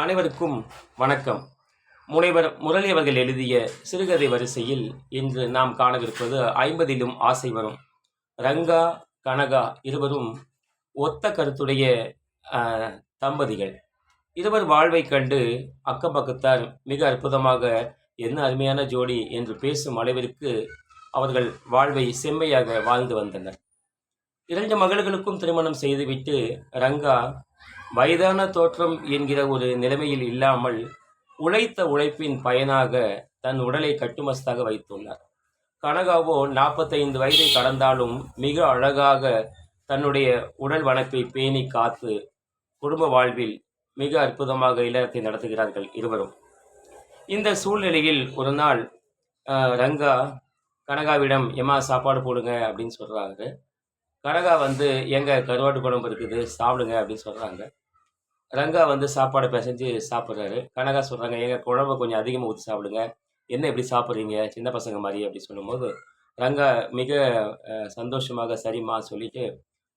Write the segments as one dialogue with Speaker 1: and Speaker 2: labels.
Speaker 1: அனைவருக்கும் வணக்கம். முனைவர் முரளி அவர்கள் எழுதிய சிறுகதை வரிசையில் இன்று நாம் காணவிருப்பது ஐம்பதிலும் ஆசை வரும். ரங்கா கனகா இருவரும் ஒத்த கருத்துடைய தம்பதிகள். இருவர் வாழ்வை கண்டு அக்கம் பக்கத்தார் மிக அற்புதமாக என்ன அருமையான ஜோடி என்று பேசும் அளவிற்கு அவர்கள் வாழ்வை செம்மையாக வாழ்ந்து வந்தனர். இரண்டு மகள்களுக்கும் திருமணம் செய்துவிட்டு ரங்கா வயதான தோற்றம் என்கிற ஒரு நிலைமையில் இல்லாமல் உழைத்த உழைப்பின் பயனாக தன் உடலை கட்டுமஸ்தாக வைத்துள்ளார். கனகாவோ நாற்பத்தைந்து வயதை கடந்தாலும் மிக அழகாக தன்னுடைய உடல் வனப்பை பேணி காத்து குடும்ப வாழ்வில் மிக அற்புதமாக இல்லறத்தை நடத்துகிறார்கள் இருவரும். இந்த சூழ்நிலையில் ஒரு நாள் ரங்கா கனகாவிடம் எம்மா சாப்பாடு போடுங்க அப்படின்னு சொல்கிறாங்க கனகா வந்து எங்கள் கருவாட்டு குழம்பு இருக்குது சாப்பிடுங்க அப்படின்னு சொல்கிறாங்க ரங்கா வந்து சாப்பாடை பிசைஞ்சு சாப்பிட்றாரு. கனகா சொல்கிறாங்க எங்கள் குழம்பு கொஞ்சம் அதிகமாக ஊற்றி சாப்பிடுங்க. என்ன எப்படி சாப்பிட்றீங்க? சின்ன பசங்க மாதிரி அப்படி சொல்லும்போது ரங்கா மிக சந்தோஷமாக சரிம்மா சொல்லிட்டு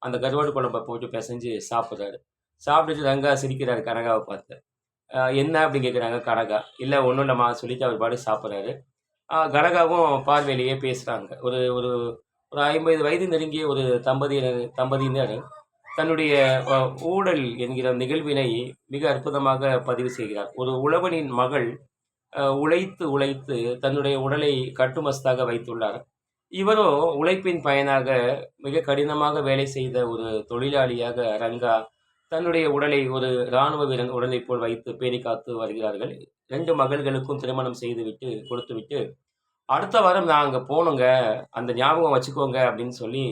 Speaker 1: அந்த கருவாட்டு குழம்பை போட்டு பிசைஞ்சு சாப்பிட்றாரு. சாப்பிட்டுட்டு ரங்கா சிரிக்கிறாரு கனகாவை பார்த்து. என்ன? அப்படின்னு கேட்குறாங்க கனகா. இல்லை ஒன்றும் இல்லைம்மா சொல்லிட்டு அவர் பாடு சாப்பிட்றாரு. கனகாவும் பார்வையிலேயே பேசுகிறாங்க ஒரு ஒரு ஒரு ஐம்பது வயது நெருங்கிய ஒரு தம்பதியினர் தம்பதியினர் தன்னுடைய ஊழல் என்கிற நிகழ்வினை மிக அற்புதமாக பதிவு செய்கிறார். ஒரு உழவனின் மகள் உழைத்து உழைத்து தன்னுடைய உடலை கட்டுமஸ்தாக வைத்துள்ளார். இவரோ உழைப்பின் பயனாக மிக கடினமாக வேலை செய்த ஒரு தொழிலாளியாக ரங்கா தன்னுடைய உடலை ஒரு இராணுவ வீரன் உடலை போல் வைத்து பேணி காத்து வருகிறார்கள். ரெண்டு மகள்களுக்கும் திருமணம் செய்துவிட்டு கொடுத்துவிட்டு அடுத்த வாரம் நான் அங்கே போகணுங்க அந்த ஞாபகம் வச்சுக்கோங்க அப்படின்னு சொல்லி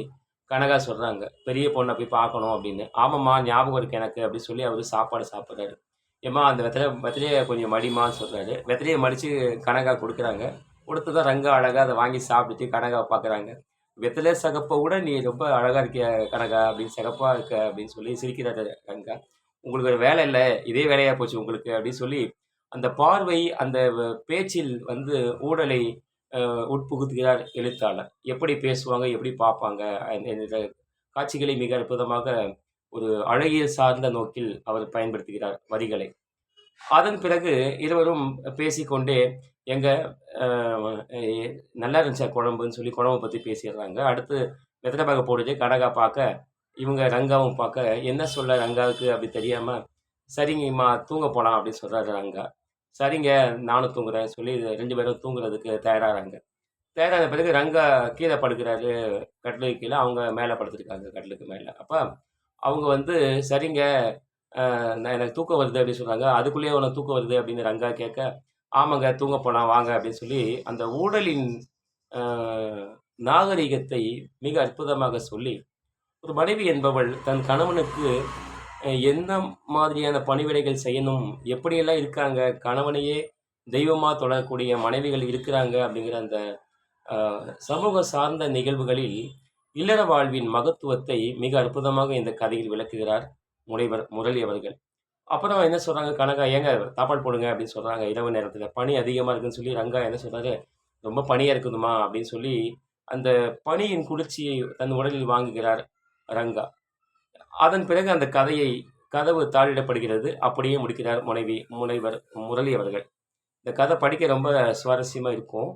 Speaker 1: கனகா சொல்கிறாங்க பெரிய பொண்ணை போய் பார்க்கணும் அப்படின்னு. ஆமாம்மா ஞாபகம் இருக்கு எனக்கு அப்படின்னு சொல்லி அவர் சாப்பாடு சாப்பிட்றாரு. ஏம்மா அந்த வெத்தலை வெத்தலையை கொஞ்சம் மடிமான்னு சொல்கிறாரு வெத்தலையை மடித்து கனகா கொடுக்குறாங்க. கொடுத்து தான் ரங்கா அழகாக அதை வாங்கி சாப்பிட்டுட்டு கனகா பார்க்குறாங்க. வெத்தலை சகப்பை கூட நீ ரொம்ப அழகாக இருக்கிய கனகா அப்படின்னு சகப்பாக இருக்க அப்படின்னு சொல்லி சிரிக்கிறாரு ரங்கா. உங்களுக்கு ஒரு வேலை இல்லை இதே வேலையாக போச்சு உங்களுக்கு அப்படின்னு சொல்லி அந்த பார்வை அந்த பேச்சில் வந்து ஊடலை உட்புகுத்துகிறார் எழுத்தாளர். எப்படி பேசுவாங்க எப்படி பார்ப்பாங்க இந்த காட்சிகளை மிக அற்புதமாக ஒரு அழகியல் சார்ந்த நோக்கில் அவர் பயன்படுத்துகிறார் வரிகளை. அதன் பிறகு இருவரும் பேசிக்கொண்டே எங்க நல்லா இருந்துச்சா குழம்புன்னு சொல்லி குழம்பு பற்றி பேசிடுறாங்க. அடுத்து வெத்தலை போடுது கடகா பார்க்க இவங்க ரங்காவும் பார்க்க என்ன சொல்ல ரங்காவுக்கு அப்படி தெரியாமல் சரிங்கம்மா தூங்க போகலாம் அப்படின்னு சொல்கிறாரு ரங்கா. சரிங்க நானும் தூங்குறேன் சொல்லி ரெண்டு பேரும் தூங்குறதுக்கு தயாராகிறாங்க. தயாரான பிறகு ரங்கா கீழே படுக்கிறாரு கட்டிலுக்கு கீழே. அவங்க மேலே படுத்துருக்காங்க கட்டிலுக்கு மேலே. அப்போ அவங்க வந்து சரிங்க நான் எனக்கு தூக்கம் வருது அப்படின்னு சொல்கிறாங்க அதுக்குள்ளேயே உனக்கு தூக்கம் வருது அப்படின்னு ரங்கா கேட்க ஆமாங்க தூங்க போகலாம் வாங்க அப்படின்னு சொல்லி அந்த ஊழலின் நாகரிகத்தை மிக அற்புதமாக சொல்லி ஒரு மனைவி என்பவள் தன் கணவனுக்கு எந்த மாதிரியான பணிவிடைகள் செய்யணும்? எப்படியெல்லாம் இருக்காங்க? கணவனையே தெய்வமாக தொடரக்கூடிய மனைவிகள் இருக்கிறாங்க அப்படிங்கிற அந்த சமூக சார்ந்த நிகழ்வுகளில் இல்லற வாழ்வின் மகத்துவத்தை மிக அற்புதமாக இந்த கதையில் விளக்குகிறார் முனைவர் முரளி அவர்கள். அப்புறம் என்ன சொல்கிறாங்க கனகா ஏங்க சாப்பாடு போடுங்க அப்படின்னு சொல்கிறாங்க இரவு நேரத்தில் பனி அதிகமாக இருக்குன்னு சொல்லி ரங்கா என்ன சொல்கிறாரு ரொம்ப பனியாக இருக்குதுமா அப்படின்னு சொல்லி அந்த பனியின் குளிர்ச்சியை தன் உடலில் வாங்குகிறார் ரங்கா. அதன் பிறகு அந்த கதையை கதவு தாளிடப்படுகிறது. அப்படியே முடிக்கிறார் முனைவி முனைவர் முரளி அவர்கள். இந்த கதை படிக்க ரொம்ப சுவாரஸ்யமாக இருக்கும்.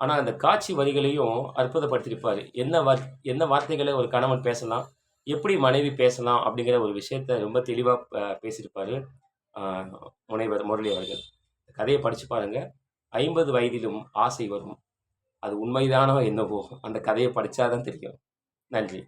Speaker 1: ஆனால் அந்த காட்சி வரிகளையும் அற்புதப்படுத்தியிருப்பார். என்ன வார் என்ன வார்த்தைகளை ஒரு கணவன் பேசலாம் எப்படி மனைவி பேசலாம் அப்படிங்கிற ஒரு விஷயத்த ரொம்ப தெளிவாக பேசியிருப்பார் முனைவர் முரளி அவர்கள். கதையை படித்து பாருங்க. ஐம்பது வயதிலும் ஆசை வரும். அது உண்மைதானோ என்னவோ அந்த கதையை படித்தாதான் தெரியும். நன்றி.